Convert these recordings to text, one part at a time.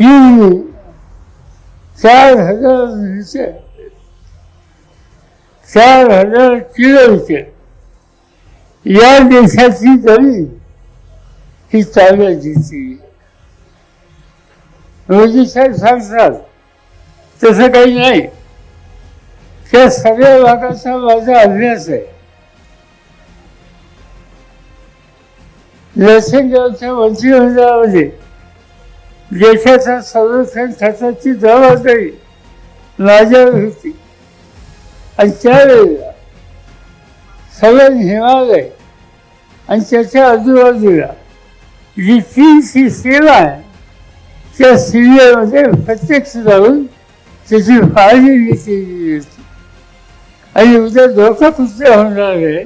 ही चार हजार लिटर चार हजार किलो या देशाची जमीन ही चालायची. मोदी साहेब सांगतात तसं काही नाही. त्या सगळ्या भागाचा माझा अभ्यास आहे. लक्षणगावच्या मंत्रिमंडळामध्ये देशाच्या संरक्षण खात्याची जबाबदारी माझ्यावर होती. आणि त्यावेळेला सगळं हिमालय आणि त्याच्या आजूबाजूला जी ती सी सेवा आहे त्या सीमेमध्ये प्रत्यक्ष जाऊन त्याची फाळणी केली होती. आणि उद्या धोका कुठे होणार आहे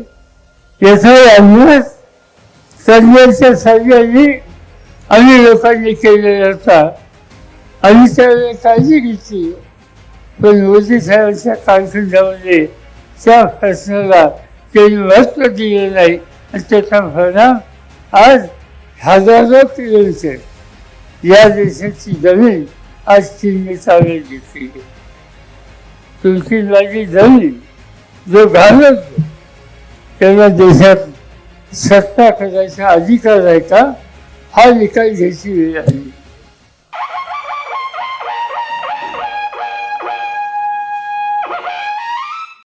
याचा अभ्यास तज्ञांच्या सगळ्यांनी आणि लोकांनी केलेला होता. आम्ही त्यावेळेला काळजी घेतली. पण मोदी साहेबांच्या कारखंडामध्ये त्या प्रश्नाला त्यांनी महत्त्व दिलं नाही. आणि त्याचा परिणाम आज हजारो किलोमीटर या देशाची जमीन आज चीनने ताब्यात घेतली तुमची माझी जमीन जो घालत त्याला देशात सत्ता करायचा अधिकार आहे का? 还有你跟谁去？